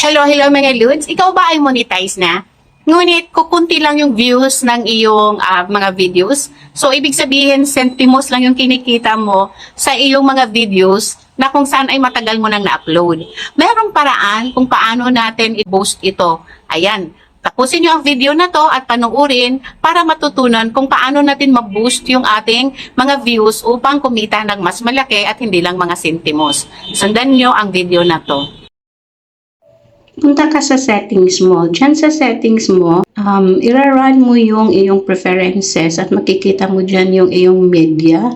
Hello, hello mga Ludes. Ikaw ba ay monetize na? Ngunit kukunti lang yung views ng iyong ah, mga videos. So, ibig sabihin, sentimos lang yung kinikita mo sa iyong mga videos na kung saan ay matagal mo nang na-upload. Merong paraan kung paano natin i-boost ito. Ayan. Tapusin nyo ang video na to at panuorin para matutunan kung paano natin ma-boost yung ating mga views upang kumita ng mas malaki at hindi lang mga sentimos. Sundan nyo ang video na to. Punta ka sa settings mo. Diyan sa settings mo, um, irarun mo yung iyong preferences at makikita mo dyan yung iyong media.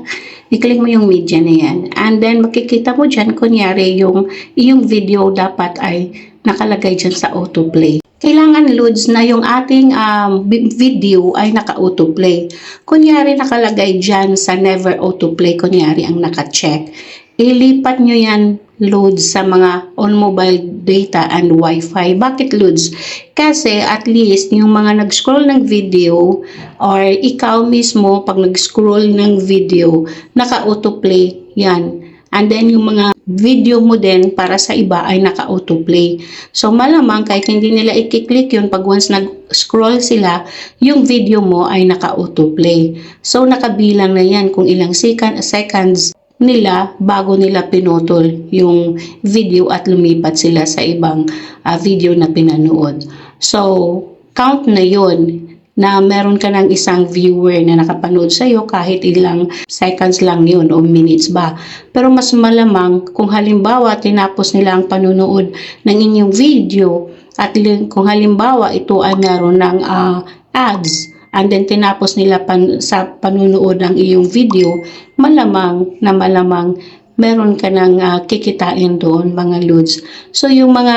I-click mo yung media na yan. And then, makikita mo dyan, kunyari, yung iyong video dapat ay nakalagay dyan sa autoplay. Kailangan, Lods, na yung ating um, vi- video ay naka-autoplay. Kunyari, nakalagay dyan sa never autoplay, kunyari, ang naka-check. Ilipat nyo yan, Lods, sa mga on-mobile data and Wi-Fi. Bakit, Lods? Kasi at least yung mga nag-scroll ng video or ikaw mismo pag nag-scroll ng video, naka-autoplay yan. And then yung mga video mo din para sa iba ay naka-autoplay. So malamang kahit hindi nila i-click yun, pag once nag-scroll sila, yung video mo ay naka-autoplay. So nakabilang na yan kung ilang second, seconds nila bago nila pinutol yung video at lumipat sila sa ibang ah, video na pinanood. So, count na yon na meron ka ng isang viewer na nakapanood sa'yo kahit ilang seconds lang yun o minutes ba. Pero mas malamang kung halimbawa tinapos nila ang panunood ng inyong video at kung halimbawa ito ay meron ng ah, ads and then tinapos nila pan, sa panunood ng iyong video, malamang na malamang meron ka ng ah, kikitain doon mga lods. So yung mga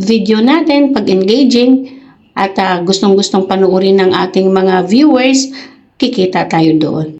video natin, pag engaging at ah, gustong-gustong panuorin ng ating mga viewers, kikita tayo doon.